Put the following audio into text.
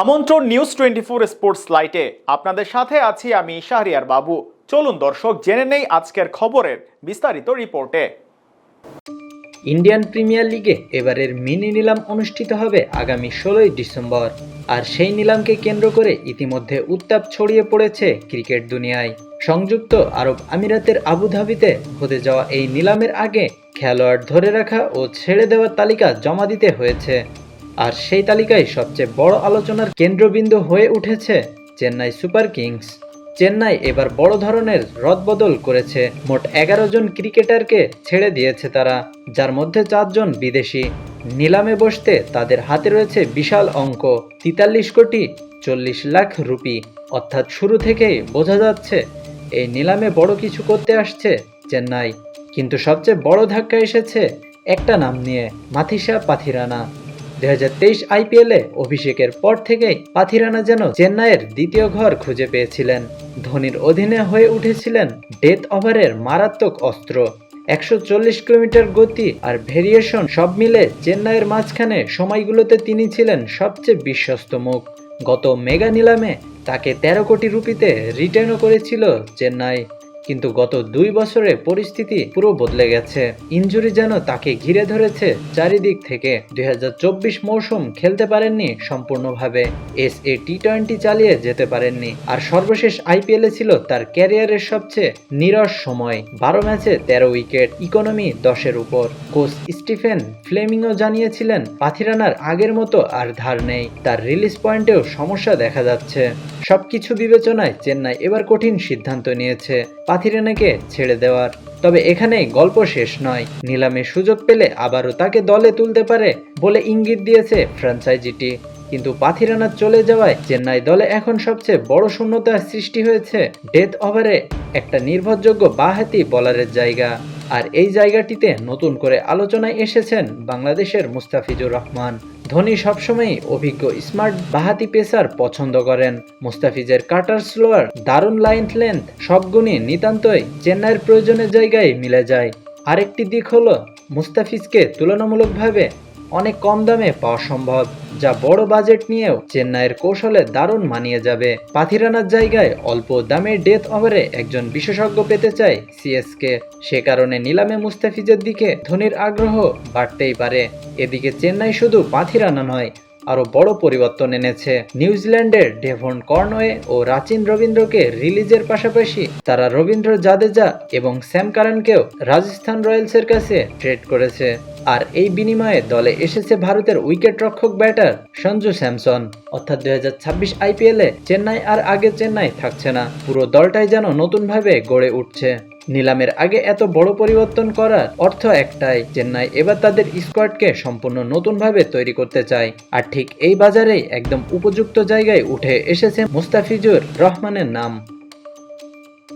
আমন্ত্রণ news twenty four sports লাইটে আপনাদের সাথে আছি আমি শাহরিয়ার বাবু। চলুন দর্শক, জেনে নেই আজকের খবরের বিস্তারিত রিপোর্টে। ইন্ডিয়ান প্রিমিয়ার লিগে এবারের মিনি নিলাম অনুষ্ঠিত হবে আগামী ষোলোই ডিসেম্বর। আর সেই নিলামকে কেন্দ্র করে ইতিমধ্যে উত্তাপ ছড়িয়ে পড়েছে ক্রিকেট দুনিয়ায়। সংযুক্ত আরব আমিরাতের আবুধাবিতে হতে যাওয়া এই নিলামের আগে খেলোয়াড় ধরে রাখা ও ছেড়ে দেওয়ার তালিকা জমা দিতে হয়েছে। আর সেই তালিকায় সবচেয়ে বড় আলোচনার কেন্দ্রবিন্দু হয়ে উঠেছে চেন্নাই সুপার কিংস। চেন্নাই এবার বড় ধরনের রদবদল করেছে। মোট এগারো জন ক্রিকেটারকে ছেড়ে দিয়েছে তারা, যার মধ্যে চারজন বিদেশি। নিলামে বসতে তাদের হাতে রয়েছে বিশাল অঙ্ক, তিতাল্লিশ কোটি চল্লিশ লাখ রুপি। অর্থাৎ শুরু থেকেই বোঝা যাচ্ছে, এই নিলামে বড় কিছু করতে আসছে চেন্নাই। কিন্তু সবচেয়ে বড় ধাক্কা এসেছে একটা নাম নিয়ে, মাথিসা পাথিরানা। দুই হাজার তেইশ আইপিএলে অভিষেকের পর থেকেই পাথিরানা যেন চেন্নাইয়ের দ্বিতীয় ঘর খুঁজে পেয়েছিলেন। ধোনির অধীনে হয়ে উঠেছিলেন ডেথ ওভারের মারাত্মক অস্ত্র। একশো চল্লিশ কিলোমিটার গতি আর ভেরিয়েশন সব মিলে চেন্নাইয়ের মাঝখানে সময়গুলোতে তিনি ছিলেন সবচেয়ে বিশ্বস্ত মুখ। গত মেগা নিলামে তাকে তেরো কোটি রুপিতে রিটার্নও করেছিল চেন্নাই। কিন্তু গত দুই বছরে পরিস্থিতি পুরো বদলে গেছে। ইনজুরি যেন তাকে ঘিরে ধরেছে চারিদিক থেকে। দুই হাজার চব্বিশ মৌসুম খেলতে পারেননি সম্পূর্ণভাবে। এস এ টি টোয়েন্টি চালিয়ে যেতে পারেননি। আর সর্বশেষ আইপিএলে ছিল তার ক্যারিয়ারের সবচেয়ে নিরস সময়। বারো ম্যাচে তেরো উইকেট, ইকোনমি দশের উপর। কোচ স্টিফেন ফ্লেমিংও জানিয়েছিলেন, পাথিরানার আগের মতো আর ধার নেই। তার রিলিজ পয়েন্টেও সমস্যা দেখা যাচ্ছে। সবকিছু বিবেচনায় চেন্নাই এবার কঠিন সিদ্ধান্ত নিয়েছে। পাথিরানাকে ছেড়ে দেওয়ার। তবে এখানেই গল্প শেষ নয়। নিলামে সুযোগ পেলে আবারও তাকে দলে তুলতে পারে বলে ইঙ্গিত দিয়েছে ফ্র্যাঞ্চাইজিটি। কিন্তু পাথিরানা চলে যাওয়ায় চেন্নাই দলে এখন সবচেয়ে বড় শূন্যতার সৃষ্টি হয়েছে ডেথ ওভারে একটা নির্ভরযোগ্য বাহাতি বলারের জায়গা। আর এই জায়গাটিতে নতুন করে আলোচনায় এসেছেন বাংলাদেশের মুস্তাফিজুর রহমান। ধোনি সবসময় অভিজ্ঞ স্মার্ট বাহাতি পেসার পছন্দ করেন। মুস্তাফিজের কাটার স্লোয়ার দারুণ লাইন লেন্থ সব গুণই নিতান্তই চেন্নাইয়ের প্রয়োজনের জায়গায় মিলে যায়। আরেকটি দিক হলো, মুস্তাফিজকে তুলনামূলকভাবে অনেক কম দামে পাওয়া সম্ভব, যা বড় বাজেট নিয়েও চেন্নাইয়ের কৌশলে দারুণ মানিয়ে যাবে। পাথিরানার জায়গায় অল্প দামে ডেথ ওভারে একজন বিশেষজ্ঞ পেতে চায় সিএসকে। সে কারণে নিলামে মুস্তাফিজের দিকে ধোনির আগ্রহ বাড়তেই পারে। এদিকে চেন্নাই শুধু পাথিরানা নয় আরও বড় পরিবর্তন এনেছে। নিউজিল্যান্ডের ডেভন কর্নওয়ে ও রাচিন রবীন্দ্রকে রিলিজের পাশাপাশি তারা রবীন্দ্র জাদেজা এবং স্যাম কারানকেও রাজস্থান রয়্যালসের কাছে ট্রেড করেছে। আর এই বিনিময়ে দলে এসেছে ভারতের উইকেট রক্ষক ব্যাটার সঞ্জু স্যামসন। অর্থাৎ দুই হাজার ছাব্বিশ আইপিএলে চেন্নাই আর আগে চেন্নাই থাকছে না। পুরো দলটাই যেন নতুনভাবে গড়ে উঠছে। নিলামের আগে এত বড় পরিবর্তন করার অর্থ একটাই চেন্নাই এবার তাদের স্কোয়াডকে সম্পূর্ণ নতুনভাবে তৈরি করতে চায় আর ঠিক এই বাজারেই একদম উপযুক্ত জায়গায় উঠে এসেছে মুস্তাফিজুর রহমানের নাম।